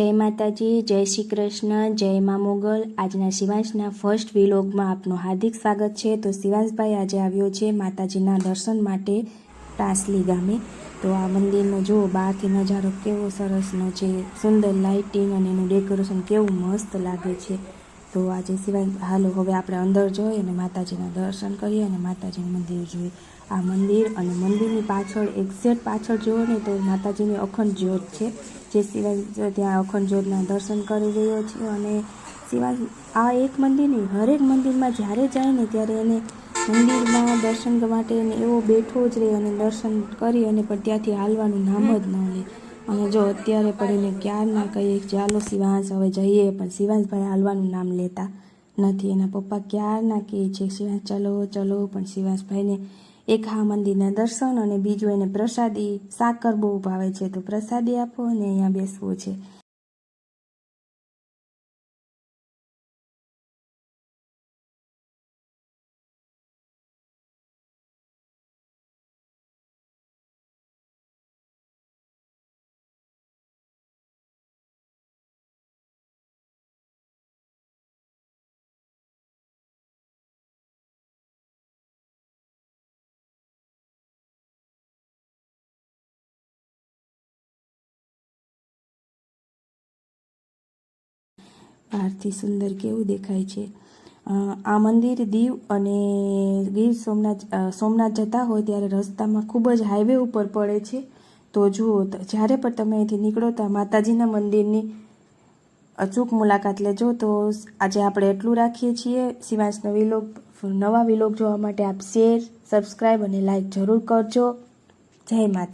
જય માતાજી, જય શ્રી કૃષ્ણ, જય મા મોગલ. આજના શિવાંશના ફર્સ્ટ વિલોગમાં આપનું હાર્દિક સ્વાગત છે. તો શિવાંશભાઈ આજે આવ્યો છે માતાજીના દર્શન માટે ટાસલી ગામે. તો આ મંદિરનો જુઓ, બહારથી નજારો કેવો સરસનો છે. સુંદર લાઇટિંગ અને એનું ડેકોરેશન કેવું મસ્ત લાગે છે. તો આજે સિવાય હાલો હવે આપણે અંદર જોઈએ અને માતાજીના દર્શન કરીએ અને માતાજીનું મંદિર જોઈએ. આ મંદિર અને મંદિરની પાછળ એક્ઝેક્ટ પાછળ જુઓ ને તો માતાજીની અખંડ જ્યોત છે. જે સિવાય ત્યાં અખંડ દર્શન કરી રહ્યો છે અને સિવાય આ એક મંદિર નહીં હરેક મંદિરમાં જ્યારે જાય ને ત્યારે એને મંદિરમાં દર્શન માટે એને એવો બેઠો જ રહે અને દર્શન કરી અને પણ ત્યાંથી હાલવાનું નામ જ ન લે. અને જો અત્યારે પણ એને ક્યારના કહીએ ચાલો શિવાંશ, હવે જઈએ, પણ શિવાંશભાઈ હાલવાનું નામ લેતા નથી. એના પપ્પા ક્યારના કહે છે શિવાંશ, ચલો ચલો, પણ શિવાંશભાઈને એક હા મંદિરના દર્શન અને બીજું એને પ્રસાદી. સાકર બહુ ભાવે છે, તો પ્રસાદી આપો અને અહીંયા બેસવું છે. બહારથી સુંદર કેવું દેખાય છે. આ મંદિર દીવ અને ગીર સોમનાથ સોમનાથ જતા હોય ત્યારે રસ્તામાં ખૂબ જ હાઈવે ઉપર પડે છે. તો જુઓ જ્યારે પણ તમે અહીંથી નીકળો તો માતાજીના મંદિરની અચૂક મુલાકાત લેજો. તો આજે આપણે એટલું રાખીએ છીએ. શિવાંશનો વિલોગ નવા વિલોગ જોવા માટે આપ શેર સબસ્ક્રાઈબ અને લાઈક જરૂર કરજો. જય માતા